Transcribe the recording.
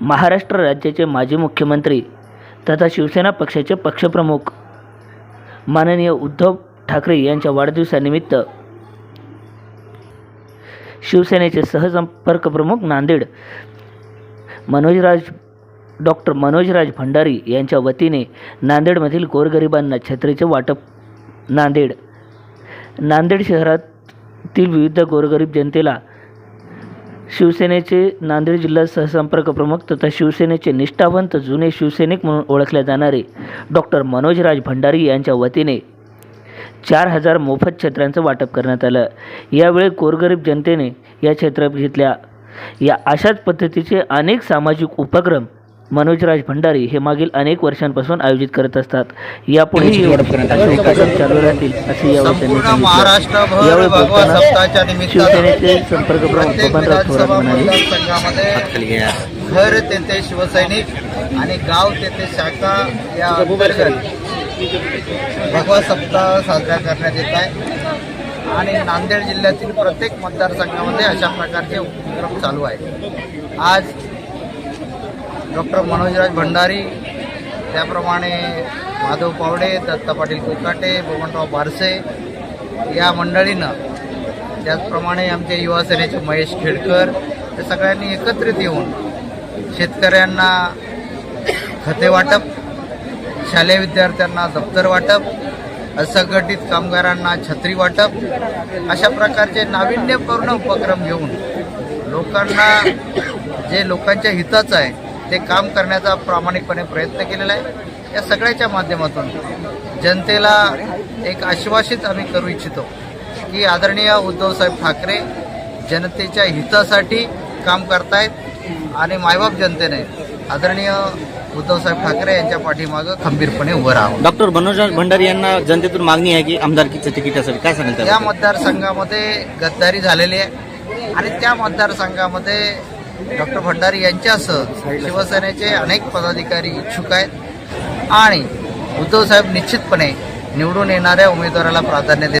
महाराष्ट्र राज्याचे माजी मुख्यमंत्री तथा शिवसेना पक्षाचे पक्षप्रमुख माननीय उद्धव ठाकरे यांच्या वाढदिवसानिमित्त शिवसेनेचे सहसंपर्क प्रमुख नांदेड मनोजराज डॉक्टर मनोजराज भंडारी यांच्या वतीने नांदेडमधील गोरगरिबांना छत्रीचे वाटप नांदेड नांदेड शहरातील विविध गोरगरीब जनतेला शिवसेनेचे नांदेड जिल्हा सहसंपर्क प्रमुख तथा शिवसेनेचे निष्ठावंत जुने शिवसैनिक म्हणून ओळखले जाणारे डॉक्टर मनोजराज भंडारी यांच्या वतीने चार हजार मोफत छत्र्यांचं वाटप करण्यात आलं. यावेळी गोरगरीब जनतेने या छत्र्या घेतल्या. या अशाच पद्धतीचे अनेक सामाजिक उपक्रम मनोजराज भंडारी हे मागील अनेक वर्षांपासून आयोजित करत असतात. उपक्रम चालू राहतील असे यावेळी त्यांनी सांगितलं. यावेळी भगवा बोलताना शिवसेनेचे संपर्क प्रमुख प्रत्येक बबनराव थोरात म्हणाले. घर तेथे शिवसैनिक आणि गाव तेथे शाखा या भगवा सप्ताह साजरा करण्यात येत आहे. आणि नांदेड जिल्ह्यातील प्रत्येक मतदारसंघामध्ये अशा प्रकारचे उपक्रम चालू आहेत. आज डॉक्टर मनोजराज भंडारी त्याप्रमाणे माधव पावडे दत्ता पाटील कोकाटे बबनराव बारसे या मंडळीनं त्याचप्रमाणे आमचे युवा सेनेचे महेश खेडकर या सगळ्यांनी एकत्रित येऊन शेतकऱ्यांना खते वाटप शालेय विद्यार्थ्यांना दप्तर वाटप असंघटित कामगारांना छत्री वाटप अशा प्रकारचे नाविन्यपूर्ण उपक्रम घेऊन लोकांना जे लोकांच्या हिताचं आहे ते काम करण्याचा प्रामाणिकपणे प्रयत्न केलेला आहे या सगळ्याच्या माध्यमातून जनतेला एक आश्वासित आम्ही करू इच्छितो की आदरणीय उद्धवसाहेब ठाकरे जनतेच्या हितासाठी काम करतायत आणि मायबाप जनतेने आदरणीय उद्धवसाहेब ठाकरे यांच्या पाठीमागं खंबीरपणे उभं राहावं डॉक्टर मनोज भंडारी यांना जनतेतून मागणी आहे की आमदारकीचं तिकीटासाठी काय सांगाल या? मतदारसंघामध्ये गद्दारी झालेली आहे आणि त्या मतदारसंघामध्ये डॉक्टर भंडारी यांच्यासह शिवसेनेचे अनेक पदाधिकारी इच्छुक आहेत आणि उद्धवसाहेब निश्चितपणे निवडून येणाऱ्या उमेदवाराला प्राधान्य देत